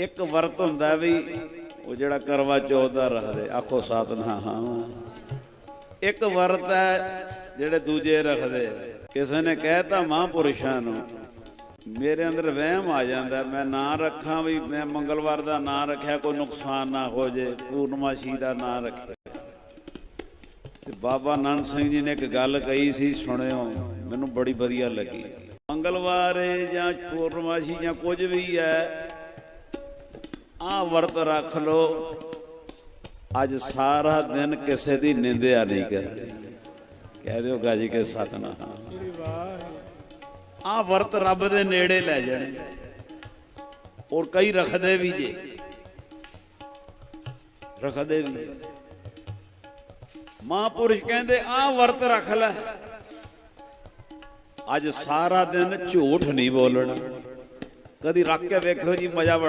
ਇੱਕ ਵਰਤ ਹੁੰਦਾ ਵੀ ਉਹ ਜਿਹੜਾ ਕਰਵਾ ਚੌਥ ਦਾ ਰੱਖਦੇ, ਆਖੋ ਸਤਨਾਮ ਇੱਕ ਵਰਤ ਹੈ ਜਿਹੜੇ ਦੂਜੇ ਰੱਖਦੇ। ਕਿਸੇ ਨੇ ਕਹਿਤਾ ਮਹਾਂਪੁਰਸ਼ਾਂ ਨੂੰ, ਮੇਰੇ ਅੰਦਰ ਵਹਿਮ ਆ ਜਾਂਦਾ, ਮੈਂ ਨਾਂ ਰੱਖਾਂ ਵੀ ਮੈਂ ਮੰਗਲਵਾਰ ਦਾ ਨਾਂ ਰੱਖਿਆ, ਕੋਈ ਨੁਕਸਾਨ ਨਾ ਹੋ ਜੇ, ਪੂਰਨਮਾਸ਼ੀ ਦਾ ਨਾਂ ਰੱਖਿਆ ਤੇ ਬਾਬਾ ਨੰਦ ਸਿੰਘ ਜੀ ਨੇ ਇੱਕ ਗੱਲ ਕਹੀ ਸੀ, ਸੁਣਿਓ, ਮੈਨੂੰ ਬੜੀ ਵਧੀਆ ਲੱਗੀ। ਮੰਗਲਵਾਰ ਜਾਂ ਪੂਰਨਮਾਸ਼ੀ ਜਾਂ ਕੁਝ ਵੀ ਹੈ ਆ ਵਰਤ ਰੱਖ ਲੋ। ਅੱਜ ਸਾਰਾ ਦਿਨ ਕਿਸੇ ਦੀ ਨਿੰਦਿਆ ਨਹੀਂ ਕਰਨੀ ਕਹਿ ਦਿਓ ਗਾਜੀ ਕੇ ਸਤਨਾਮ। ਆ ਵਰਤ ਰੱਬ ਦੇ ਨੇੜੇ ਲੈ ਜਾਣੇ। ਔਰ ਕਈ ਰੱਖਦੇ ਵੀ ਜੇ। ਰੱਖਦੇ ਵੀ ਮਹਾਂਪੁਰਸ਼ ਕਹਿੰਦੇ, ਆ ਵਰਤ ਰੱਖ ਲੈ। ਅੱਜ ਸਾਰਾ ਦਿਨ ਝੂਠ ਨਹੀਂ ਬੋਲਣਾ। ਕਦੀ ਰੱਖ ਕੇ ਵੇਖੋ ਜੀ, ਮਜ਼ਾ ਬੜਾ